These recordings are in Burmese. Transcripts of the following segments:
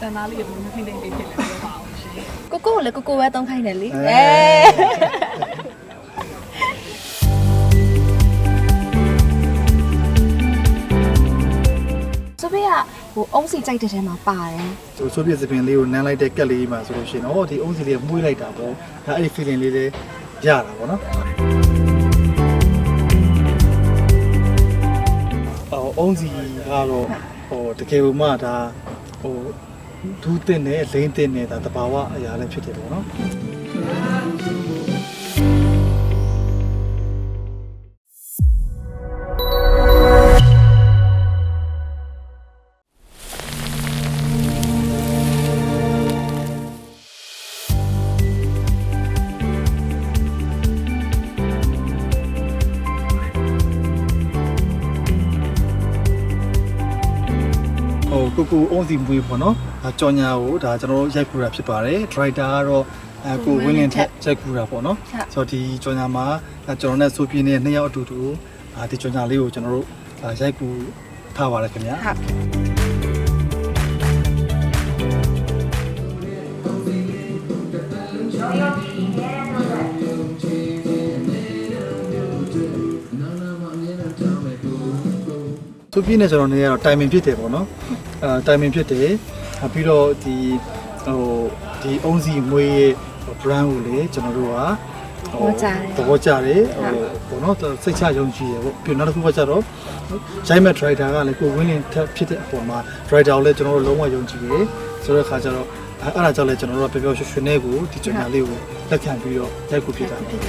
တန်သားလေးကိုမဖြစ်နိုင်ဖြစ်နေပြောပါအောင်ရှင်ကိုကိုကလည်းကိုကိုပဲတုံးခိုင်းတယ်လေအဲ ဟိုအုံးစီကြိုက်တဲ့ထဲမှာပါတယ်ဟိုဆိုပြစ်စပင်လေးကိုနမ်းလိုက်တဲ့ကက်လေးမှာဆိုလို့ရှိရင်တော့ဒီအုံးစီလေးကမှုေးလိုက်တာပေါ့ဒါအဲ့ဒီ feeling လေးလေးရတာပေါ့နော်အော်အုံးစီကတော့ဟိုတကယ်လို့မှဒါဟိုဒူးတင်နဲ့လိမ့်တင်နဲ့ဒါတဘာဝအရာလည်းဖြစ်တယ်ပေါ့နော် ကိုကိုအုံးစီမွေးပေါ့နော်ဒါကြော်ညာကိုဒါကျွန်တော်တို့ရိုက်ခူတာဖြစ်ပါတယ်ဒရိုက်တာကတော့အဲကိုဝင်းလင်းထက်ရိုက်ခူတာပေါ့နော်ဆိုတော့ဒီကြော်ညာမှာဒါကျွန်တော်နဲ့ဆိုပြင်းနဲ့နှစ်ယောက်အတူတူဒါဒီကြော်ညာလေးကိုကျွန်တော်တို့ဒါရိုက်ခူထားပါတယ်ခင်ဗျာဟုတ်ဆိုပြင်းနဲ့ကျွန်တော်နေရတော့တိုင်မင်ဖြစ်တယ်ပေါ့နော်အဲ တိုင်မင်ဖြစ်တယ်အဲပြီးတော့ဒီဟိုဒီအုံးစီမွေးရဲ့ brand ကိုလေကျွန်တော်တို့ကဟောကြားတယ်သဘောကျတယ်ဟိုပေါ့နော်စိတ်ချယုံကြည်ရပေါ့ပြီးတော့နောက်တစ်ခုကကျတော့ရိုက်မဲ့ driver ကလည်းကိုဝင်းလင်းထက်ဖြစ်တဲ့အပေါ်မှာ driver ကိုလည်းကျွန်တော်တို့လုံးဝယုံကြည်တယ်ဆိုတဲ့အခါကျတော့အဲအဲ့ဒါကြောင့်လည်းကျွန်တော်တို့ကပျော်ပျော်ရွှင်ရွှင်နဲ့ကိုဒီကြော်ညာလေးကိုလက်ခံပြီးတော့ရိုက်ခုဖြစ်တာဆိုဖေး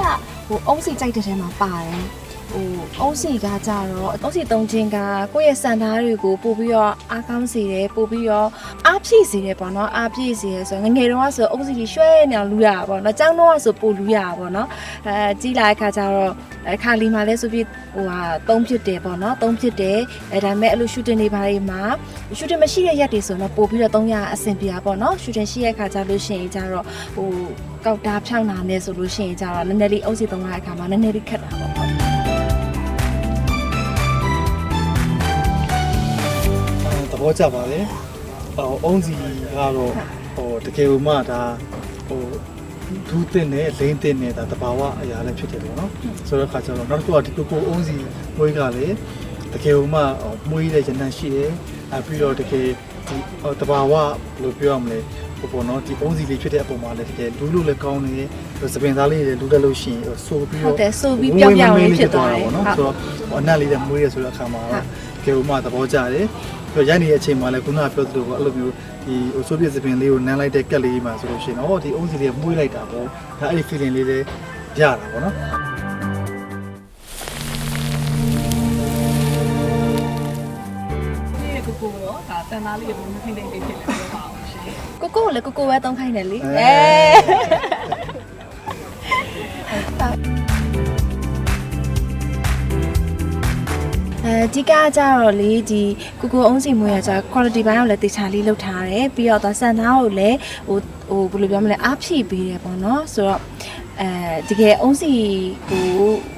ကဟိုအုံးစီကြိုက်တဲ့ထဲမှာပါတယ် ဟိုအုံးစီကကြတော့အုံးစီသုံးခြင်းကကိုယ့်ရဲ့စံသားတွေကိုပို့ပြီးတော့အားကောင်းစေတယ်ပို့ပြီးတော့အားဖြည့်စေတယ်ပေါ့နော်အားဖြည့်စေရဆိုတော့ငယ်ငယ်တုန်းကဆိုအုံးစီကြီးရွှဲနေအောင်လူရတာပေါ့နော်ကျောင်းတော့ဆိုပို့လူရတာပေါ့နော်အဲကြီးလာတဲ့ခါကျတော့အခါလီမှာလဲဆိုပြီးဟိုဟာသုံးဖြစ်တယ်ပေါ့နော်သုံးဖြစ်တယ်အဲဒါပေမဲ့အဲ့လို shooting တွေဘာတွေမှာ shooting မရှိတဲ့ရက်တွေဆိုတော့ပို့ပြီးတော့သုံးရအဆင်ပြေတာပေါ့နော် shooting ရှိတဲ့ခါကျလို့ရှိရင်ကျတော့ဟိုကောက်တာဖြောင်းတာနဲ့ဆိုလို့ရှိရင်ကျတော့နည်းနည်းလေးအုပ်စီသုံးရတဲ့အခါမှာနည်းနည်းလေးခက်တာပေါ့ ဘောကျပါတယ်ဟိုအုံးစီကတော့ဟိုတကယ်လို့မှဒါဟိုဒူးတင်နဲ့လိမ့်တင်နဲ့ဒါတဘာဝအရာလည်းဖြစ်တယ်ပေါ့နော်ဆိုတဲ့အခါကျတော့နောက်တစ်ခုကဒီကိုကိုအုံးစီမွေးကလည်းတကယ်လို့မှမွေးတဲ့ရနံရှိတယ်အဲပြီးတော့တကယ်ဒီတဘာဝဘယ်လိုပြောရမလဲဟိုပေါ့နော်ဒီအုံးစီလေးဖြစ်တဲ့အပေါ်မှာလည်းတကယ်လူလို့လည်းကောင်းတယ်စပင်သားလေးတွေလူတက်လို့ရှိရင်ဆိုပြီးဟုတော့တ်တယ်ဆိုပြီးပြောင်းပြောင်းလေးဖြစ်သွားတယ်ပေါ့ဟုနော်တ်ဆိုတော့အနက်လေးနဲ့မွေးရဆိုတဲ့အခါမှာတော့ ကေဦးမသဘောကျတယ်ပြီးတော့ရိုက်နေတဲ့အချိန်မှာလည်းခုနကပြောသလိုပေါ့အဲ့လိုမျိုးဒီဟိုဆိုပြစ်စပင်လေးကိုနမ်းလိုက်တဲ့ကက်လေးမှာဆိုလို့ရှိရင်တော့ဒီအုံးစီလေးကမွေးလိုက်တာပေါ့ဒါအဲ့ဒီ feeling လေးလေးရတာပေါ့နော်ဒီကိုကိုရောဒါတန်သားလေးကိုမထိမ့်ထိမ့်လေးဖြစ်နေပြောပါအောင်ရှင်ကိုကိုကိုလည်းကိုကိုပဲသုံးခိုင်းတယ်လေအဲ အဲအဲဒီကကြတော့လေဒီကိုကိုအုံးစီမွေးရကြ quality ဘိုင်းကိုလည်းတေချာလေးလုပ်ထားတယ်ပြီးတော့သွားစံသားကိုလည်းဟိုဟိုဘယ်လိုပြောမလဲအားဖြည့်ပေးတယ်ပေါ့နော်ဆိုတော့အဲဒီကယ်အုံးစီကို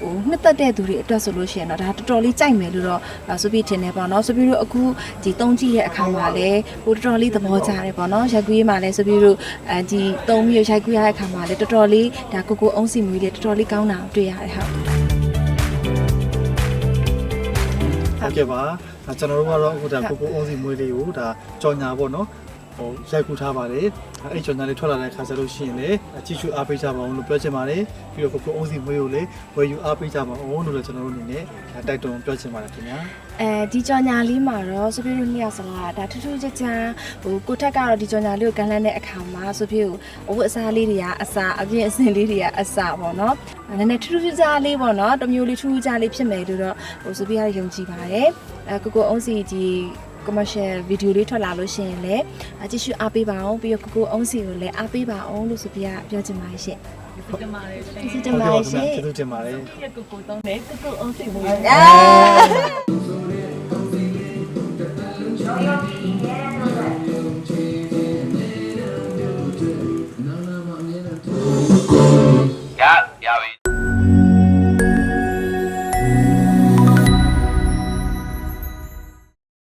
ဟိုနှစ်သက်တဲ့သူတွေအတွက်ဆိုလို့ရှိရင်တော့ဒါတော်တော်လေးကြိုက်မယ်လို့တော့ဆိုပြီးထင်တယ်ပေါ့နော်ဆိုပြီးတော့အခုဒီတုံးကြည့်တဲ့အခါမှာလည်းဟိုတော်တော်လေးသဘောကျတယ်ပေါ့နော်ရိုက်ကူးရေးမှာလည်းဆိုပြီးတော့အဲဒီတုံးပြီးရိုက်ကူးရတဲ့အခါမှာလည်းတော်တော်လေးဒါကိုကိုအုံးစီမွေးလေးတော်တော်လေးကောင်းတာကိုတွေ့ရတယ်ဟုတ် ဟုတ်ကဲ့ပါဒါကျွန်တော်တို့ကတော့အခုဒါကိုကိုအုံးစီမွေးလေးကိုဒါကြော်ညာပေါ့နော် ဟိုရိုက်ကူထားပါတယ်အဲ့ကြော်ညာလေးထွက်လာတဲ့ခါကျလို့ရှိရင်လည်းကြည့်ရှုအားပေးကြပါအောင်လို့ပြောချင်ပါတယ်ပြီးတော့ကိုကိုအုံးစီမွေးကိုလည်းဝယ်ယူအားပေးကြပါအောင်လို့လည်းကျွန်တော်တို့အနေနဲ့တိုက်တွန်းပြောချင်ပါတယ်ခင်ဗျာအဲဒီကြော်ညာလေးမှာတော့ဆိုပြီးတော့နှစ်ယောက်စလားဒါထူးထူးခြားခြားဟိုကိုထက်ကတော့ဒီကြော်ညာလေးကိုကန်လန်းတဲ့အခါမှာဆိုပြီးဟိုအဝတ်အစားလေးတွေကအစားအပြင်အစင်လေးတွေကအစားပေါ့နော်နည်းနည်းထူးထူးခြားခြားလေးပေါ့နော်တစ်မျိုးလေးထူးထူးခြားလေးဖြစ်မယ်လို့တော့ဟိုဆိုပြီးရယုံကြည်ပါတယ်အဲကိုကိုအုံးစီဒီ commercial video လေးထွက်လာလို့ရှိရင်လည်းအကြည့်ရှုအားပေးပါအောင်ပြီးတော့ကိုကိုအုံးစီကိုလည်းအားပေးပါအောင်လို့ဆိုပြီးပြောချင်ပါတယ်ရှင့်ဒီကမားလေးရှင်ကျေးဇူးတင်ပါတယ်ရှင်ကျေးဇူးတင်ပါတယ်ဒီကိုကိုတုံးတယ်ကိုကိုအောင်စီမွေးအာ